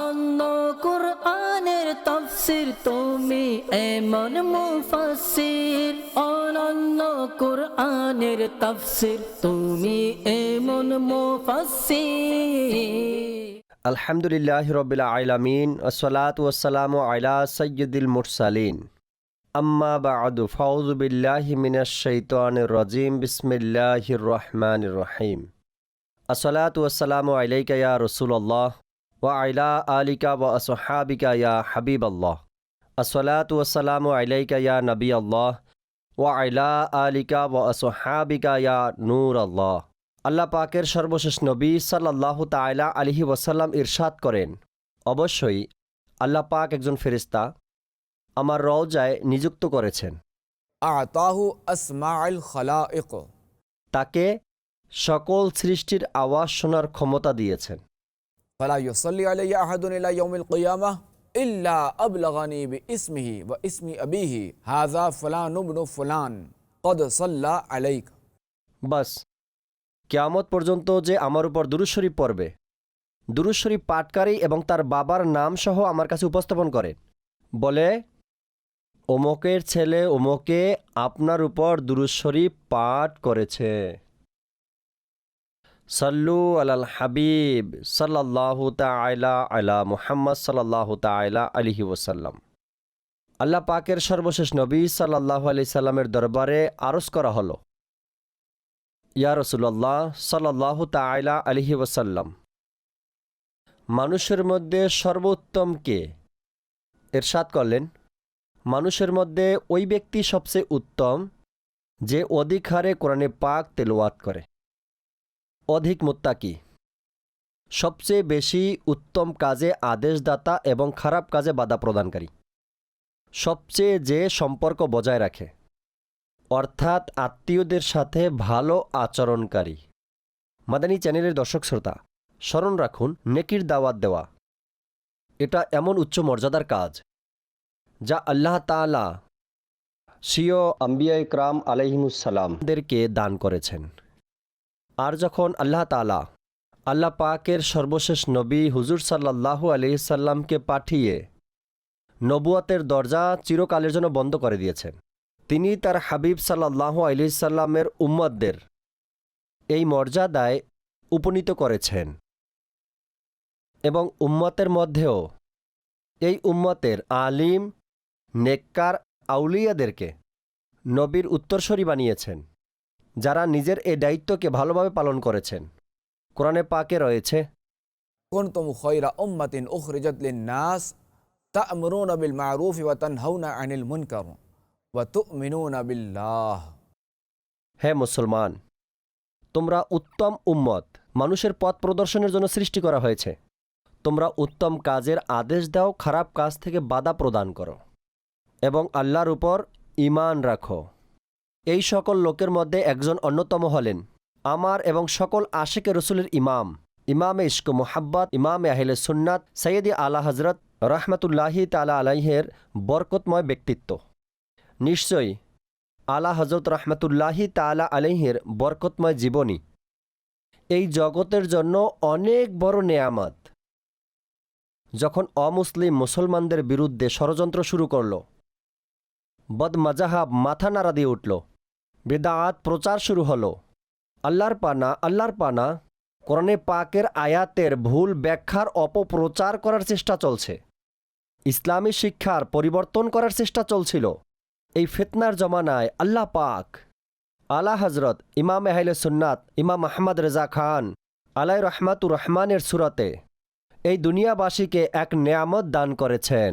অনন্য কুরআনের তফসির তুমি এমন মুফাসির অনন্য কুরআনের তফসির তুমি এমন মুফাসির আলহামদুলিল্লাহ রবিল আলামিন, আসসালাত ওয়াসালাম আলা সৈয়দুল মুরসালিন। আম্মা বাদু, ফাউযু বিল্লাহি মিনাশ শাইতানির রাজিম, বিসমিল্লাহির রহমানির রহিম। আসসালাতু ওয়াসসালামু আলাইকা ইয়া রাসূলুল্লাহ। ওয়া আলা আলিকা ওয়া আসহাবিকা ইয়া হাবিব আল্লাহ আসসালাতু ওয়াসসালামু আলাইকা ইয়া নবী আল্লাহ ওয়া আলা আলিকা ওয়া আসহাবিকা ইয়া নূর আল্লাহ আল্লাহ পাকের সর্বশেষ নবী সাল্লাহ তাইলা আলিহি ওয়াসাল্লাম ইরশাদ করেন। অবশ্যই আল্লাহ পাক একজন ফেরিস্তা আমার রওজায় নিযুক্ত করেছেন। আতাহু আসমাআল খালাইক। তাকে সকল সৃষ্টির আওয়াজ শোনার ক্ষমতা দিয়েছেন। فلا يصلي علي أحد إلى يوم القيامة إلا أبلغني باسمه واسم أبيه هذا فلان ابن فلان قد صلى عليك বাস কেয়ামত পর্যন্ত যে আমার উপর দুরুশরীফ পড়বে দুরুশরীফ পাঠকারী এবং তার বাবার নাম সহ আমার কাছে উপস্থাপন করে বলে ওমকের ছেলে ওমকে আপনার উপর দুরুশরীফ পাঠ করেছে সাল্লু আলাল হাবিব সাল্লাল্লাহু তাআলা আলা মুহাম্মদ সাল্লাল্লাহু তাআলা আলিহি ওসাল্লাম আল্লাহ পাকের সর্বশেষ নবী সাল্লাল্লাহু আলি সাল্লামের দরবারে আরজ করা হলো। ইয়া রসুল্লাহ সাল্লাহ তাইলা আলহি ওসাল্লাম মানুষের মধ্যে সর্বোত্তম কে? এরশাদ করলেন, মানুষের মধ্যে ওই ব্যক্তি সবচেয়ে উত্তম যে অধিক হারে কোরআনে পাক তেলোয়াত করে। অধিক মুত্তাকি সবচেয়ে বেশি উত্তম কাজে আদেশদাতা এবং খারাপ কাজে বাধা প্রদানকারী। সবচেয়ে যে সম্পর্ক বজায় রাখে। অর্থাৎ আত্মীয়দের সাথে ভালো আচরণকারী। মাদানী চ্যানেলের দর্শক শ্রোতা, স্মরণ রাখুন, নেকির দাওয়াত দেওয়া। এটা এমন উচ্চ মর্যাদার কাজ, যা আল্লাহ তালা সিও আম্বিয়া ইকরাম আলাইহিমুসালামদেরকে দান করেছেন। আর যখন আল্লাহ তালা আল্লাহ পাকের সর্বশেষ নবী হুজুর সাল্লাল্লাহু আলহিসাল্লামকে পাঠিয়ে নবুয়াতের দরজা চিরকালের জন্য বন্ধ করে দিয়েছেন, তিনি তার হাবিব সাল্লাহ আলিসাল্লামের উম্মতদের এই মর্যাদায় উপনীত করেছেন এবং উম্মতের মধ্যেও এই উম্মতের আলিম, নেককার, আউলিয়াদেরকে নবীর উত্তরসরি বানিয়েছেন। যারা নিজের এ দায়িত্বকে ভালোভাবে পালন করেছেন। কোরআনে পাকে রয়েছে কোনতম উম্মাতিন আনিল হে মুসলমান তোমরা উত্তম উম্মত মানুষের পথ প্রদর্শনের জন্য সৃষ্টি করা হয়েছে। তোমরা উত্তম কাজের আদেশ দাও খারাপ কাজ থেকে বাধা প্রদান করো এবং আল্লাহর উপর ইমান রাখো। এই সকল লোকের মধ্যে একজন অন্যতম হলেন। আমার এবং সকল আশেকে রসুলের ইমাম। ইমামে ইস্ক মোহাব্বত, ইমামে আহিলে সুন্নাত সৈয়দি আলা হজরত রহমতুল্লাহি তালা আলাইহের বরকতময় ব্যক্তিত্ব। নিশ্চয়ই আলা হজরত রহমতুল্লাহি তালা আলাইহের বরকতময় জীবনী। এই জগতের জন্য অনেক বড় নেয়ামত। যখন অমুসলিম মুসলমানদের বিরুদ্ধে ষড়যন্ত্র শুরু করল বদমাজাহাব মাথা নাড়া দিয়ে উঠল বেদায়াত প্রচার শুরু হলো। আল্লাহর পানা আল্লাহর পানা। কোরআনে পাকের আয়াতের ভুল ব্যাখ্যার অপপ্রচার করার চেষ্টা চলছে। ইসলামী শিক্ষার পরিবর্তন করার চেষ্টা চলছিল। এই ফিতনার জমানায় আল্লাহ পাক আলা হজরত ইমাম আহলে সুন্নাত, ইমাম আহমদ রেজা খান আলাই রহমাতুর রহমানের সুরতে এই দুনিয়াবাসীকে এক নেয়ামত দান করেছেন।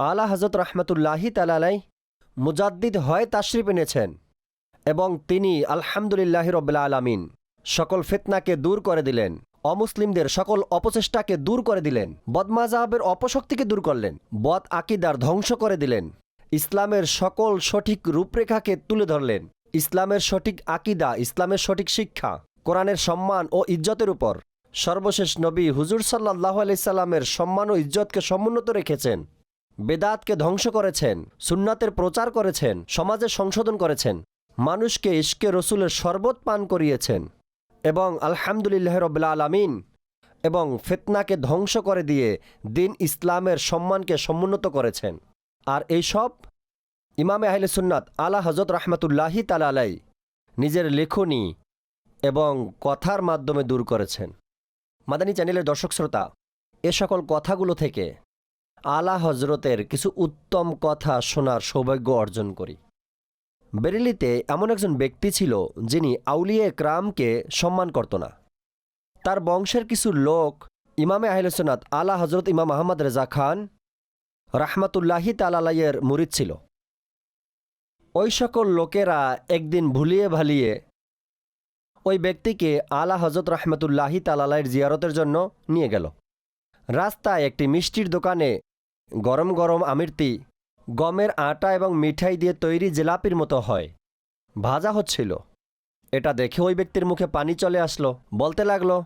আলা হজরত রহমতুল্লাহি তালাই মুজাদ্দিদ হয় তাশরিফ এনেছেন। এবং তিনি আলহামদুলিল্লাহ রব্লা আলামিন সকল ফেতনাকে দূর করে দিলেন, অমুসলিমদের সকল অপচেষ্টাকে দূর করে দিলেন বদমাজাহাবের অপশক্তিকে দূর করলেন, বদ আকিদার ধ্বংস করে দিলেন, ইসলামের সকল সঠিক রূপরেখাকে তুলে ধরলেন, ইসলামের সঠিক আকিদা, ইসলামের সঠিক শিক্ষা, কোরআনের সম্মান ও ইজ্জতের উপর। সর্বশেষ নবী হুজুর সাল্লাহ আলাইসাল্লামের সম্মান ও ইজ্জতকে সমুন্নত রেখেছেন, বেদাতকে ধ্বংস করেছেন, সুন্নাতের প্রচার করেছেন, সমাজে সংশোধন করেছেন মানুষকে ইশকে রসুলের শরবত পান করিয়েছেন এবং আলহামদুলিল্লাহ রবিল্লা আলামিন এবং ফেতনাকে ধ্বংস করে দিয়ে দিন ইসলামের সম্মানকে সমুন্নত করেছেন। আর এই সব ইমামে আহলে সুন্নাত আলা হজরত রহমতুল্লাহি তালাই নিজের লেখনী এবং কথার মাধ্যমে দূর করেছেন। মাদানী চ্যানেলের দর্শক শ্রোতা, এ সকল কথাগুলো থেকে আলা হজরতের কিছু উত্তম কথা শোনার সৌভাগ্য অর্জন করি। বেরেলিতে এমন একজন ব্যক্তি ছিল যিনি আউলিয়ে ক্রামকে সম্মান করত না। তার বংশের কিছু লোক ইমামে আহলসনাত আলা হজরত ইমাম আহমদ রেজা খান রাহমাতুল্লাহি তালালাইয়ের মুরিদ ছিল। ওই সকল লোকেরা একদিন ভুলিয়ে ভালিয়ে ওই ব্যক্তিকে আলা হজরত রহমতুল্লাহি তালালাইয়ের জিয়ারতের জন্য নিয়ে গেল। রাস্তায় একটি মিষ্টির দোকানে গরম গরম আমিরতি গমের আটা এবং মিঠাই দিয়ে তৈরি জেলাপির মতো হয়। ভাজা হচ্ছিল। এটা দেখে ওই ব্যক্তির মুখে পানি চলে আসলো। বলতে লাগল,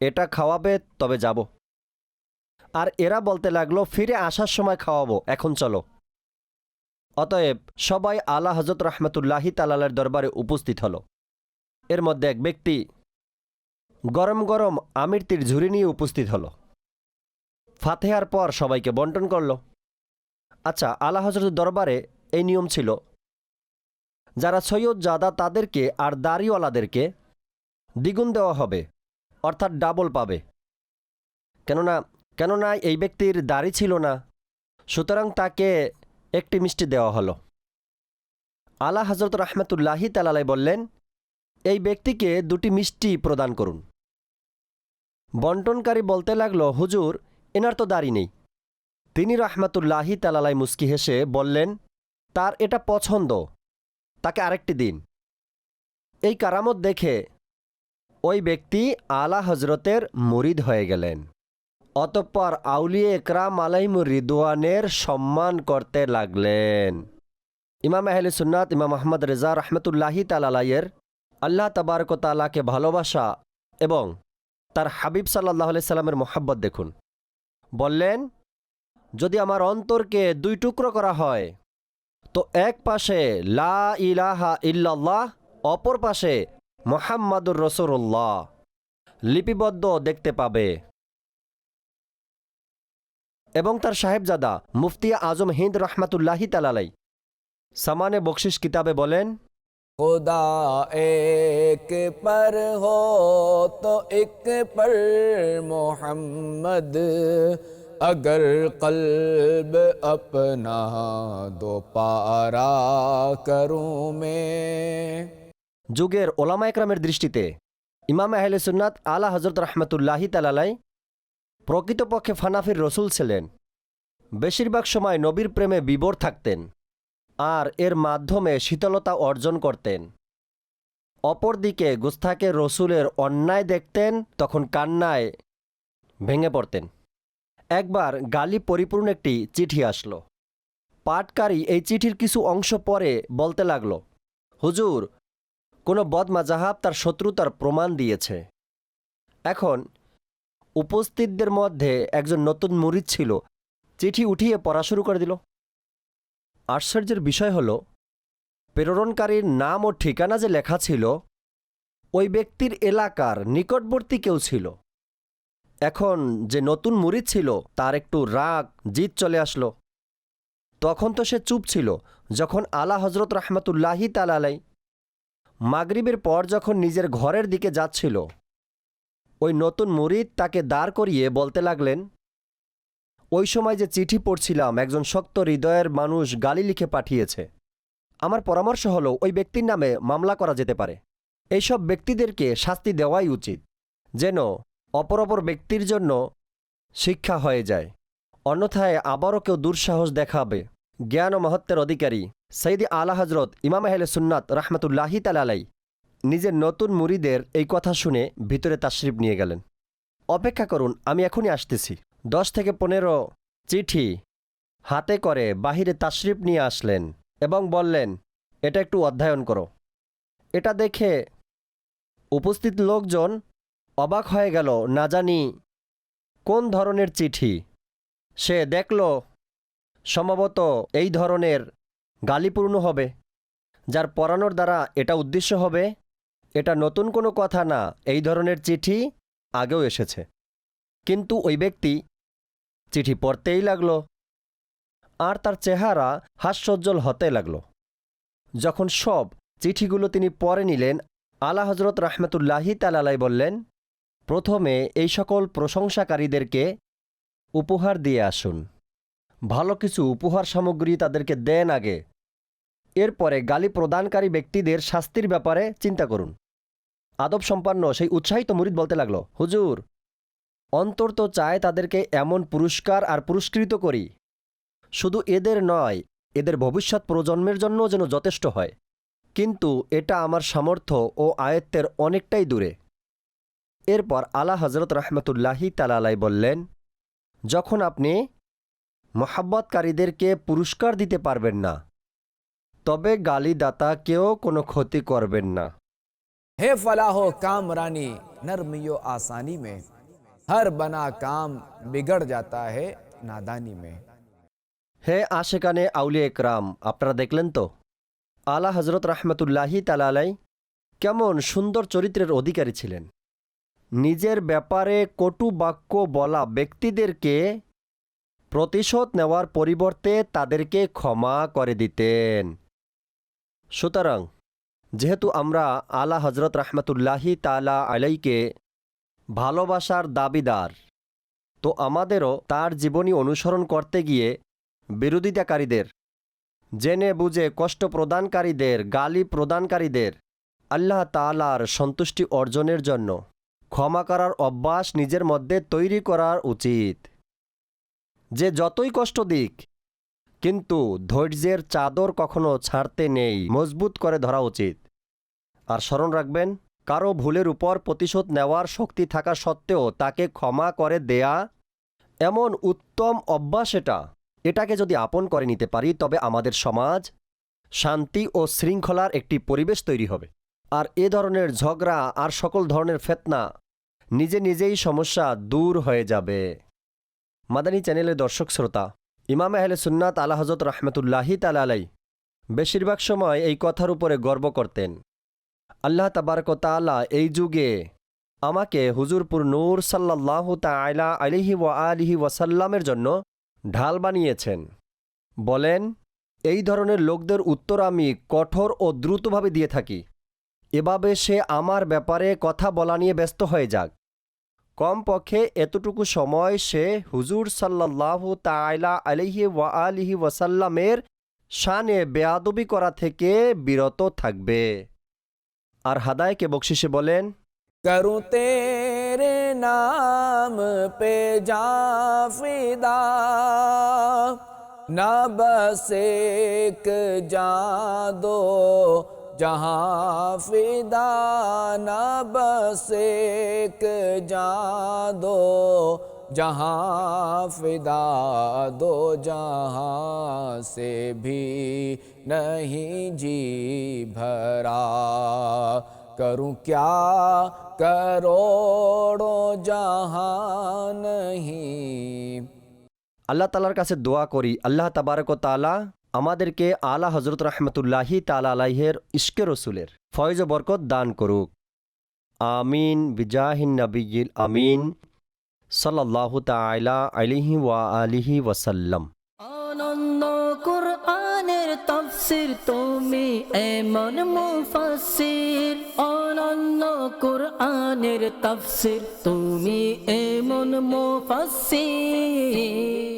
এটা খাওয়াবে, তবে যাব। আর এরা বলতে লাগল, ফিরে আসার সময় খাওয়াবো, এখন চলো। অতএব সবাই আলা হজরত রহমতুল্লাহি তালালের দরবারে উপস্থিত হলো। এর মধ্যে এক ব্যক্তি গরম গরম আমিরতির ঝুড়ি নিয়ে উপস্থিত হলো। ফাতেহার পর সবাইকে বন্টন করল। আচ্ছা আলা হজরত দরবারে এই নিয়ম ছিল। যারা সৈয়দ জাদা তাদেরকে আর দাড়িওয়ালাদেরকে দ্বিগুণ দেওয়া হবে, অর্থাৎ ডাবল পাবে। কেননা কেননা এই ব্যক্তির দাড়ি ছিল না, সুতরাং তাকে একটি মিষ্টি দেওয়া হলো। আলা হজরত রহমতুল্লাহি তালালাই বললেন, এই ব্যক্তিকে দুটি মিষ্টি প্রদান করুন। বন্টনকারী বলতে লাগল, হুজুর, এনার তো দাড়ি নেই। তিনি রহমাতুল্লাহি তালালাই মুস্কি হেসে বললেন, তার এটা পছন্দ। তাকে আরেকটি দিন। এই কারামত দেখে ওই ব্যক্তি আলা হজরতের মুরিদ হয়ে গেলেন। অতঃপর আউলিয়ে একরাম আলাইমুর রিদওয়ানের সম্মান করতে লাগলেন। ইমাম আহলে সুন্নাত, ইমাম আহমদ রেজা রহমতুল্লাহি তালালাইয়ের আল্লাহ তাবারক তালাকে ভালোবাসা এবং তার হাবিব সাল্লাহ সাল্লামের মোহাব্বত দেখুন। বললেন যদি আমার অন্তরকে দুই টুকরো করা হয়, তো এক পাশে লা ইলাহা ইল্লাল্লাহ, অপর পাশে মোহাম্মদুর রসুল্লাহ লিপিবদ্ধ দেখতে পাবে। এবং তার সাহেবজাদা মুফতিয়া আজম হিন্দ রহমাতুল্লাহি তালালাই সামানে বকশিস কিতাবে বলেন, খোদা এক পর হো তো এক পর মোহাম্মদ اگر قلب اپنا دوپارا کروں میں যুগের ওলামা একরামের দৃষ্টিতে ইমাম আহলে সুন্নাত আলা হজরত রহমতুল্লাহি তালালাই প্রকৃতপক্ষে ফানাফির রসুল ছিলেন। বেশিরভাগ সময় নবীর প্রেমে বিবর থাকতেন আর এর মাধ্যমে শীতলতা অর্জন করতেন। অপরদিকে গুস্তাকে রসুলের অন্যায় দেখতেন, তখন কান্নায় ভেঙে পড়তেন। একবার গালি পরিপূর্ণ একটি চিঠি আসলো। পাটকারী এই চিঠির কিছু অংশ পরে বলতে লাগল, হুজুর, কোনো বদমা বদমাজাহাব তার শত্রুতার প্রমাণ দিয়েছে। এখন উপস্থিতদের মধ্যে একজন নতুন মুরিদ ছিল, চিঠি উঠিয়ে পড়া শুরু করে দিল। আশ্চর্যের বিষয় হল, প্রেরণকারীর নাম ও ঠিকানা যে লেখা ছিল, ওই ব্যক্তির এলাকার নিকটবর্তী কেউ ছিল। এখন যে নতুন মুরিদ ছিল, তার একটু রাগ, জিদ চলে আসলো। তখন তো সে চুপ ছিল, যখন আলা হজরত রহমতুল্লাহি তালালাই মাগরিবের পর যখন নিজের ঘরের দিকে যাচ্ছিল, ওই নতুন মুরিদ তাকে দাঁড় করিয়ে বলতে লাগলেন, ওই সময় যে চিঠি পড়ছিলাম, একজন শক্ত হৃদয়ের মানুষ গালি লিখে পাঠিয়েছে। আমার পরামর্শ হলো, ওই ব্যক্তির নামে মামলা করা যেতে পারে। এইসব ব্যক্তিদেরকে শাস্তি দেওয়াই উচিত। যেন অপর অপর ব্যক্তির জন্য শিক্ষা হয়ে যায়। অন্যথায় আবারও কেউ দুঃসাহস দেখাবে। জ্ঞান ও মহত্বের অধিকারী সৈদি আলা হজরত ইমাম আহলে সুন্নাত রহমতুল্লাহি তালালাই নিজের নতুন মুরিদের এই কথা শুনে ভিতরে তাশরিফ নিয়ে গেলেন। অপেক্ষা করুন, আমি এখনই আসতেছি। দশ থেকে পনেরো চিঠি হাতে করে বাহিরে তাশরিফ নিয়ে আসলেন এবং বললেন, এটা একটু অধ্যয়ন করো। এটা দেখে উপস্থিত লোকজন অবাক হয়ে গেল, না জানি, কোন ধরনের চিঠি? সে দেখল, সম্ভবত এই ধরনের গালিপূর্ণ হবে, যার পড়ানোর দ্বারা এটা উদ্দেশ্য হবে, এটা নতুন কোনো কথা না, এই ধরনের চিঠি আগেও এসেছে। কিন্তু ওই ব্যক্তি চিঠি পড়তেই লাগল, আর তার চেহারা হাস্যজ্জ্বল হতে লাগল। যখন সব চিঠিগুলো তিনি পড়ে নিলেন, আলা হজরত রাহমাতুল্লাহি তালালাই বললেন প্রথমে এই সকল প্রশংসাকারীদেরকে উপহার দিয়ে আসুন। ভালো কিছু উপহার সামগ্রী তাদেরকে দেন আগে। এরপরে গালি প্রদানকারী ব্যক্তিদের শাস্তির ব্যাপারে চিন্তা করুন। আদব সম্পন্ন সেই উৎসাহিত মুরিদ বলতে লাগল, হুজুর, অন্তর তো চায় তাদেরকে এমন পুরস্কার আর পুরস্কৃত করি। শুধু এদের নয়, এদের ভবিষ্যৎ প্রজন্মের জন্য যেন যথেষ্ট হয়। কিন্তু এটা আমার সামর্থ্য ও আয়ত্তের অনেকটাই দূরে। এরপর আলা হজরত রহমতুল্লাহি তালালাই বললেন যখন আপনি মহাব্বতকারীদেরকে পুরস্কার দিতে পারবেন না তবে গালিদাতাকেও কোনো ক্ষতি করবেন না। হে ফলাহ কামরানি নরমিও আসানি মে হর বনা কাম বিগড় যাতা হে নাদানি মে। হে আশেকানে আউলি একরাম আপনারা দেখলেন তো আলা হজরত রহমতুল্লাহি তালালাই কেমন সুন্দর চরিত্রের অধিকারী ছিলেন। নিজের ব্যাপারে কটু বাক্য বলা ব্যক্তিদেরকে প্রতিশোধ নেওয়ার পরিবর্তে তাদেরকে ক্ষমা করে দিতেন। সুতরাং, যেহেতু আমরা আলা হজরত রাহমাতুল্লাহি তালা আলাইকে ভালোবাসার দাবিদার, তো আমাদেরও তার জীবনী অনুসরণ করতে গিয়ে বিরোধিতাকারীদের, জেনে বুঝে কষ্ট প্রদানকারীদের, গালি প্রদানকারীদের আল্লাহ তালার সন্তুষ্টি অর্জনের জন্য ক্ষমা করার অভ্যাস নিজের মধ্যে তৈরি করার উচিত। যে যতই কষ্ট দিক, কিন্তু ধৈর্যের চাদর কখনো ছাড়তে নেই, মজবুত করে ধরা উচিত। আর স্মরণ রাখবেন, কারও ভুলের উপর প্রতিশোধ নেওয়ার শক্তি থাকা সত্ত্বেও তাকে ক্ষমা করে দেয়া এমন উত্তম অভ্যাস এটা। এটাকে যদি আপন করে নিতে পারি, তবে আমাদের সমাজ শান্তি ও শৃঙ্খলার একটি পরিবেশ তৈরি হবে। আর এ ধরনের ঝগড়া আর সকল ধরনের ফেতনা নিজে নিজেই সমস্যা দূর হয়ে যাবে। মাদানী চ্যানেলের দর্শক শ্রোতা, ইমাম আহলে সুন্নাত আলা হজরত রহমতুল্লাহি তালাই বেশিরভাগ সময় এই কথার উপরে গর্ব করতেন। আল্লাহ তাবারক তালা এই যুগে আমাকে হুজুরপুর নূর সাল্লাহ তাইলা আলিহি ওয়া আলিহি ওয়াসাল্লামের জন্য ঢাল বানিয়েছেন। বলেন, এই ধরনের লোকদের উত্তর আমি কঠোর ও দ্রুতভাবে দিয়ে থাকি। এভাবে সে আমার ব্যাপারে কথা বলা নিয়ে ব্যস্ত হয়ে যাক। কমপক্ষে এতটুকু সময় সে হুজুর সাল্লাহু তাইলা আলিহি ওয়া আলিহি ওয়াসাল্লামের শানে বেয়াদবি করা থেকে বিরত থাকবে। আর হাদায়কে বকশিসে বলেন, করু তেরে নাম পে যা না বসে যা দো जहां फिदा ना बस एक जा दो जहां फिदा दो जहां से भी नहीं जी भरा करूं क्या करोड़ों जहां नहीं আল্লাহ তালার কাছে দোয়া করি আল্লাহ তাবারক তালা আমাদেরকে আলা হজরত রহমতুল্লাহি তালা আলাইহের ইস্কে রসুলের ফয়জ বরকত দান করুক। আমিন বিজাহিন নবীল আমিন। সাল্লাহ তাইলা আলিহি ওয়া আলিহি ওয়াসাল্লাম। আনন্দ তাফসির তুমি এমন মুফাসসির। আনন্দ কুরআনের তফসির তুমি এমন মুফাসসির।